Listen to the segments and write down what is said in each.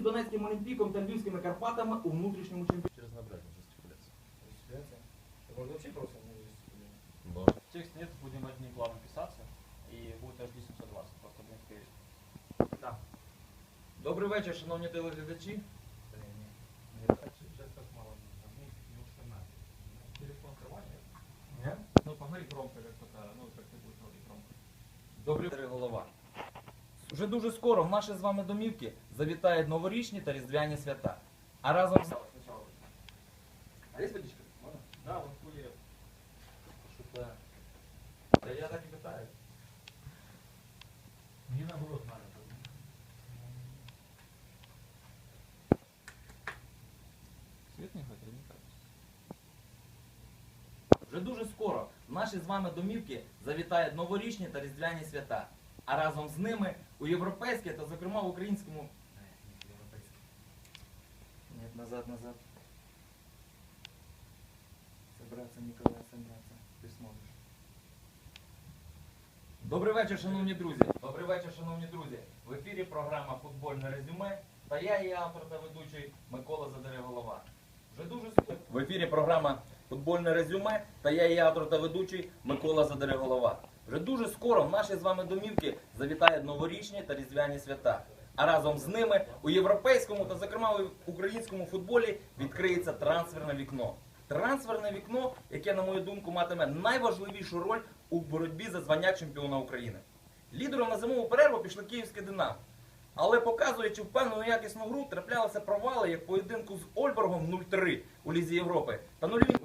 з Донецьким Олімпіком та Львівськими Карпатами у внутрішньому чемпіонаті. Через набрание жестикуляции. Жестикуляция? Это можно вообще просто не жестикулировать. Можно. Текст нет, будем одним планом писаться, и будет HD 720, просто будем скорее. Так. Добрий вечір, шановні телеглядачі. Блин, нет. Мне так сейчас так мало нужно. Мне минут 17. Телефон кровати. Ну, поговори громко, как пока, ну, как ты будешь говорить громко. Добрий голова. Вже дуже скоро в наші з вами домівки завітають новорічні та різдвяні свята. А разом з... А є водичка? Можна? Да, вот кулер. Що Та я так і питаю. Не наоборот надо. Свет не хотел, не кажется. Вже дуже скоро в наші з вами домівки завітають новорічні та різдвяні свята. А разом з ними у європейське та, зокрема, в українському. Ні, назад, назад. Собраться, Ніколай, собраться. Ти зможеш. Добрий вечір, шановні друзі. Добрий вечір, шановні друзі. В ефірі програма Футбольне резюме та я, її автор та ведучий Микола Задереголова. Вже дуже. В ефірі програма Футбольне резюме та я, її автор та ведучий Микола Задереголова. Вже дуже скоро в наші з вами домівки завітають новорічні та різдвяні свята. А разом з ними у європейському та, зокрема, у українському футболі відкриється трансферне вікно. Трансферне вікно, яке, на мою думку, матиме найважливішу роль у боротьбі за звання чемпіона України. Лідером на зимову перерву пішло київське Динамо. Але показуючи впевнену якісну гру, траплялися провали, як поєдинку з Ольборгом 0-3 у Лізі Європи. Та нульові.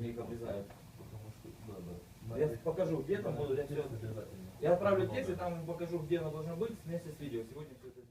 їх обрізають. Я покажу, где там буду, я все. Я отправлю текст, и там покажу, где оно должно быть вместе с видео. Сегодня все это.